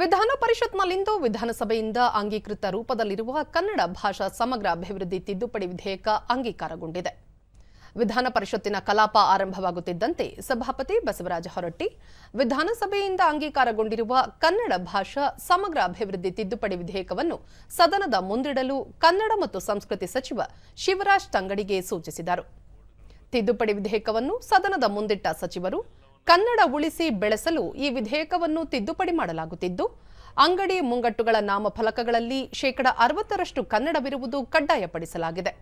ವಿಧಾನ ಪರಿಷತ್ನಲ್ಲಿಂದು ವಿಧಾನಸಭೆಯಿಂದ ಅಂಗೀಕೃತ ರೂಪದಲ್ಲಿರುವ ಕನ್ನಡ ಭಾಷಾ ಸಮಗ್ರ ಅಭಿವೃದ್ಧಿ ತಿದ್ದುಪಡಿ ವಿಧೇಯಕ ಅಂಗೀಕಾರಗೊಂಡಿದೆ. ವಿಧಾನ ಪರಿಷತ್ತಿನ ಕಲಾಪ ಆರಂಭವಾಗುತ್ತಿದ್ದಂತೆ ಸಭಾಪತಿ ಬಸವರಾಜ ಹೊರಟ್ಟಿ, ವಿಧಾನಸಭೆಯಿಂದ ಅಂಗೀಕಾರಗೊಂಡಿರುವ ಕನ್ನಡ ಭಾಷಾ ಸಮಗ್ರ ಅಭಿವೃದ್ಧಿ ತಿದ್ದುಪಡಿ ವಿಧೇಯಕವನ್ನು ಸದನದ ಮುಂದಿಡಲು ಕನ್ನಡ ಮತ್ತು ಸಂಸ್ಕೃತಿ ಸಚಿವ ಶಿವರಾಜ್ ತಂಗಡಿಗೆ ಸೂಚಿಸಿದರು. ತಿದ್ದುಪಡಿ ವಿಧೇಯಕವನ್ನು ಸದನದ ಮುಂದಿಟ್ಟ ಸಚಿವರು ಕನ್ನಡ ಉಳಿಸಿ ಬೆಳೆಸಲು ಈ ವಿಧೇಯಕವನ್ನು ತಿದ್ದುಪಡಿ ಮಾಡಲಾಗುತ್ತಿದ್ದು, ಅಂಗಡಿ ಮುಂಗಟ್ಟುಗಳ ನಾಮಫಲಕಗಳಲ್ಲಿ ಶೇಕಡ ಅರವತ್ತರಷ್ಟು ಕನ್ನಡವಿರುವುದು ಕಡ್ಡಾಯಪಡಿಸಲಾಗಿದೆ.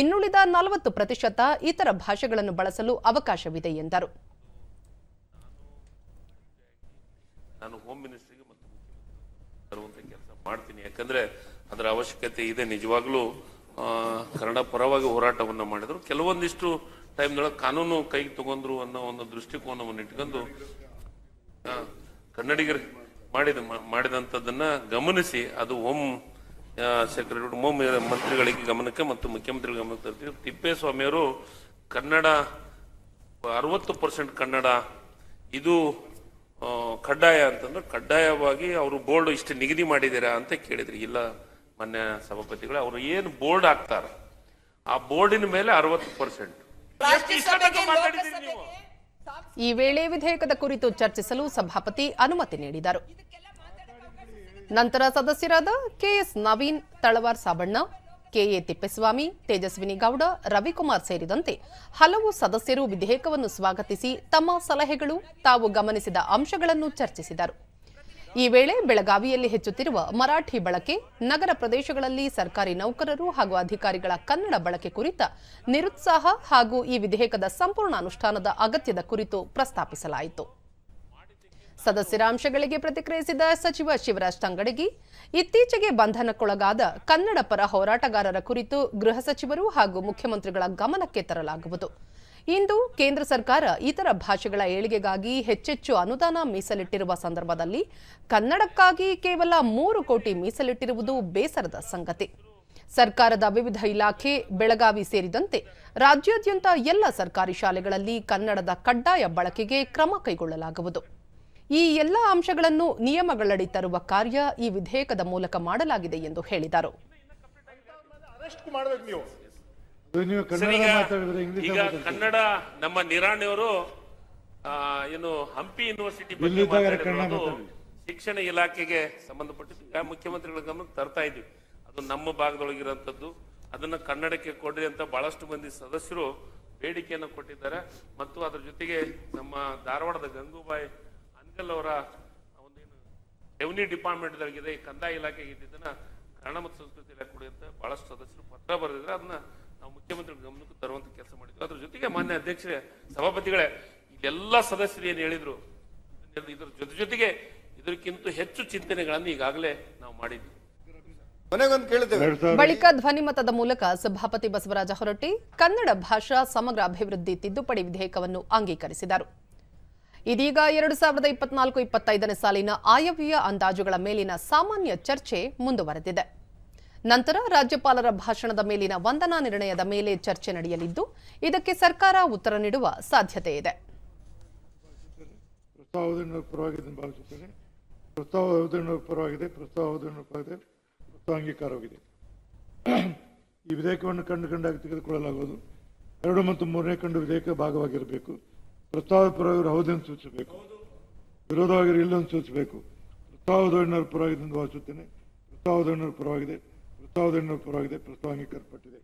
ಇನ್ನುಳಿದ ನಲವತ್ತು ಪ್ರತಿಶತ ಇತರ ಭಾಷೆಗಳನ್ನು ಬಳಸಲು ಅವಕಾಶವಿದೆ ಎಂದರು. ನಾನು ಹೋಮ್ ಮಾಡ್ತೀನಿ. ಯಾಕಂದ್ರೆ ಅದರ ಅವಶ್ಯಕತೆ ಇದೆ. ನಿಜವಾಗ್ಲೂ ಕನ್ನಡ ಪರವಾಗಿ ಹೋರಾಟವನ್ನು ಮಾಡಿದ್ರು. ಕೆಲವೊಂದಿಷ್ಟು ಟೈಮ್ನೊಳಗೆ ಕಾನೂನು ಕೈಗೆ ತಗೊಂಡ್ರು ಅನ್ನೋ ಒಂದು ದೃಷ್ಟಿಕೋನವನ್ನು ಇಟ್ಕೊಂಡು ಕನ್ನಡಿಗರು ಮಾಡಿದ, ಮಾಡಿದಂಥದ್ದನ್ನು ಗಮನಿಸಿ, ಅದು ಓಂ ಸೆಕ್ರೆಟರಿ ಹೋಮ್ ಮಂತ್ರಿಗಳಿಗೆ ಗಮನಕ್ಕೆ ಮತ್ತು ಮುಖ್ಯಮಂತ್ರಿಗಳ ಗಮನಕ್ಕೆ ತರ್ತೀವಿ. ತಿಪ್ಪೇಸ್ವಾಮಿಯವರು ಕನ್ನಡ, ಅರವತ್ತು ಪರ್ಸೆಂಟ್ ಕನ್ನಡ, ಇದು ಕಡ್ಡಾಯ ಅಂತಂದ್ರೆ ಕಡ್ಡಾಯವಾಗಿ ಅವರು ಬೋರ್ಡ್ ಇಷ್ಟು ನಿಗದಿ ಮಾಡಿದ್ದೀರಾ ಅಂತ ಕೇಳಿದ್ರಿ. ಇಲ್ಲ, ಮಾನ್ಯ ಸಭಾಪತಿಗಳು, ಅವರು ಏನು ಬೋರ್ಡ್ ಹಾಕ್ತಾರೆ, ಆ ಬೋರ್ಡಿನ ಮೇಲೆ ಅರವತ್ತು ಪರ್ಸೆಂಟ್. ಈ ವೇಳೆ ವಿಧೇಯಕದ ಕುರಿತು ಚರ್ಚಿಸಲು ಸಭಾಪತಿ ಅನುಮತಿ ನೀಡಿದರು. ನಂತರ ಸದಸ್ಯರಾದ ಕೆಎಸ್ ನವೀನ್ ತಳವಾರ್ ಸಾಬಣ್ಣ ಕೆಎ ತಿಪ್ಪೇಸ್ವಾಮಿ ತೇಜಸ್ವಿನಿ ಗೌಡ ರವಿಕುಮಾರ್ ಸೇರಿದಂತೆ ಹಲವು ಸದಸ್ಯರು ವಿಧೇಯಕವನ್ನು ಸ್ವಾಗತಿಸಿ ತಮ್ಮ ಸಲಹೆಗಳು ತಾವು ಗಮನಿಸಿದ ಅಂಶಗಳನ್ನು ಚರ್ಚಿಸಿದರು. ಈ ವೇಳೆ ಬೆಳಗಾವಿಯಲ್ಲಿ ಹೆಚ್ಚುತ್ತಿರುವ ಮರಾಠಿ ಬಳಕೆ, ನಗರ ಪ್ರದೇಶಗಳಲ್ಲಿ ಸರ್ಕಾರಿ ನೌಕರರು ಹಾಗೂ ಅಧಿಕಾರಿಗಳ ಕನ್ನಡ ಬಳಕೆ ಕುರಿತ ನಿರುತ್ಸಾಹ ಹಾಗೂ ಈ ವಿಧೇಯಕದ ಸಂಪೂರ್ಣ ಅನುಷ್ಠಾನದ ಅಗತ್ಯದ ಕುರಿತು ಪ್ರಸ್ತಾಪಿಸಲಾಯಿತು. ಸದಸ್ಯರ ಅಂಶಗಳಿಗೆ ಪ್ರತಿಕ್ರಿಯಿಸಿದ ಸಚಿವ ಶಿವರಾಜ್ ತಂಗಡಗಿ, ಇತ್ತೀಚೆಗೆ ಬಂಧನಕ್ಕೊಳಗಾದ ಕನ್ನಡ ಪರ ಹೋರಾಟಗಾರರ ಕುರಿತು ಗೃಹ ಸಚಿವರು ಹಾಗೂ ಮುಖ್ಯಮಂತ್ರಿಗಳ ಗಮನಕ್ಕೆ ತರಲಾಗುವುದು. ಇಂದು ಕೇಂದ್ರ ಸರ್ಕಾರ ಇತರ ಭಾಷೆಗಳ ಏಳಿಗೆಗಾಗಿ ಹೆಚ್ಚೆಚ್ಚು ಅನುದಾನ ಮೀಸಲಿಟ್ಟಿರುವ ಸಂದರ್ಭದಲ್ಲಿ ಕನ್ನಡಕ್ಕಾಗಿ ಕೇವಲ ಮೂರು ಕೋಟಿ ಮೀಸಲಿಟ್ಟಿರುವುದು ಬೇಸರದ ಸಂಗತಿ. ಸರ್ಕಾರದ ವಿವಿಧ ಇಲಾಖೆ, ಬೆಳಗಾವಿ ಸೇರಿದಂತೆ ರಾಜ್ಯಾದ್ಯಂತ ಎಲ್ಲ ಸರ್ಕಾರಿ ಶಾಲೆಗಳಲ್ಲಿ ಕನ್ನಡದ ಕಡ್ಡಾಯ ಬಳಕೆಗೆ ಕ್ರಮ ಕೈಗೊಳ್ಳಲಾಗುವುದು. ಈ ಎಲ್ಲ ಅಂಶಗಳನ್ನು ನಿಯಮಗಳಡಿ ತರುವ ಕಾರ್ಯ ಈ ವಿಧೇಯಕದ ಮೂಲಕ ಮಾಡಲಾಗಿದೆ ಎಂದು ಹೇಳಿದರು. ನೀವು ಕನ್ನಡ ಈಗ ಮಾತಾಡಿದ್ರೆ ಇಂಗ್ಲಿಷ್ ಈಗ ಕನ್ನಡ ನಮ್ಮ ನಿರಾಣಿಯವರು ಆ, ಏನು ಹಂಪಿ ಯೂನಿವರ್ಸಿಟಿ ಬಗ್ಗೆ. ಶಿಕ್ಷಣ ಇಲಾಖೆಗೆ ಸಂಬಂಧಪಟ್ಟಿದ್ದು. ಮುಖ್ಯಮಂತ್ರಿಗಳ ಗಮನಕ್ಕೆ ತರ್ತಾ ಇದ್ವಿ. ಅದು ನಮ್ಮ ಭಾಗದೊಳಗಿರುವಂತದ್ದು ಅದನ್ನ ಕನ್ನಡಕ್ಕೆ ಕೊಡ್ರಿ ಅಂತ ಬಹಳಷ್ಟು ಮಂದಿ ಸದಸ್ಯರು ಬೇಡಿಕೆಯನ್ನು ಕೊಟ್ಟಿದ್ದಾರೆ. ಮತ್ತು ಅದರ ಜೊತೆಗೆ ನಮ್ಮ ಧಾರವಾಡದ ಗಂಗೂಬಾಯಿ ಅನ್ಗಲ್ ಅವರ ಒಂದೇನು ರೆವಿನ್ಯೂ ಡಿಪಾರ್ಟ್ಮೆಂಟ್ ಇದೆ ಈ ಕಂದಾಯ ಇಲಾಖೆಗೆ ಇದ್ದಿದ್ದನ್ನ ಕನ್ನಡ ಮತ್ತು ಸಂಸ್ಕೃತಿ ಇಲಾಖೆ ಕೊಡಿ ಅಂತ ಬಹಳಷ್ಟು ಸದಸ್ಯರು ಪತ್ರ ಬರೆದಿದ್ರೆ ಅದನ್ನ ನಾವು ಮುಖ್ಯಮಂತ್ರಿ ಗಮನಕ್ಕೆ ತರುವಂತ ಕೆಲಸ ಮಾಡಿದ್ವಿ ಅದ್ರ ಜೊತೆಗೆ ಮಾನ್ಯ ಅಧ್ಯಕ್ಷರೇ ಸಭಾಪತಿಗಳೇ ಇಲ್ಲೆಲ್ಲ ಸದಸ್ಯರು ಏನು ಹೇಳಿದ್ರು? ಇದ್ರ ಜೊತೆ ಜೊತೆಗೆ ಇದಕ್ಕಿಂತ ಹೆಚ್ಚು ಚಿಂತನೆಗಳನ್ನು ಈಗಾಗಲೇ ನಾವು ಮಾಡಿದ್ವಿ. ಬಳಿಕ ಧ್ವನಿಮತದ ಮೂಲಕ ಸಭಾಪತಿ ಬಸವರಾಜ ಹೊರಟ್ಟಿ ಕನ್ನಡ ಭಾಷಾ ಸಮಗ್ರ ಅಭಿವೃದ್ಧಿ ತಿದ್ದುಪಡಿ ವಿಧೇಯಕವನ್ನು ಅಂಗೀಕರಿಸಿದರು. ಇದೀಗ ಎರಡು ಸಾವಿರದ ಇಪ್ಪತ್ನಾಲ್ಕು ಇಪ್ಪತ್ತೈದನೇ ಸಾಲಿನ ಆಯವ್ಯಯ ಅಂದಾಜುಗಳ ಮೇಲಿನ ಸಾಮಾನ್ಯ ಚರ್ಚೆ ಮುಂದುವರೆದಿದೆ. ನಂತರ ರಾಜ್ಯಪಾಲರ ಭಾಷಣದ ಮೇಲಿನ ವಂದನಾ ನಿರ್ಣಯದ ಮೇಲೆ ಚರ್ಚೆ ನಡೆಯಲಿದ್ದು, ಇದಕ್ಕೆ ಸರ್ಕಾರ ಉತ್ತರ ನೀಡುವ ಸಾಧ್ಯತೆ ಇದೆ. ಈ ವಿಧೇಯಕವನ್ನು ಕಂಡು ಕಂಡಾಗಿ ತೆಗೆದುಕೊಳ್ಳಲಾಗುವುದು. ಎರಡು ಮತ್ತು ಮೂರನೇ ಕಂಡು ವಿಧೇಯಕ ಭಾಗವಾಗಿರಬೇಕು. ಪ್ರಸ್ತಾವ ಪರವಾಗಿರೋ ಹೌದೆಂದು ಸೂಚಿಸಬೇಕು. ವಿರೋಧವಾಗಿರೋ ಇಲ್ಲೊಂದು ಸೂಚಿಸಬೇಕು. ಪ್ರಸ್ತಾವದ ಪರವಾಗಿದೆ ಎಂದು ಭಾವಿಸುತ್ತೇನೆ. ಪ್ರಸ್ತಾವದ ಪರವಾಗಿದೆ. ಪ್ರಸ್ತಾವದ ಪರವಾಗಿದೆ ಪ್ರಸ್ತಾವ ಅಂಗೀಕರಿಸಲ್ಪಟ್ಟಿದೆ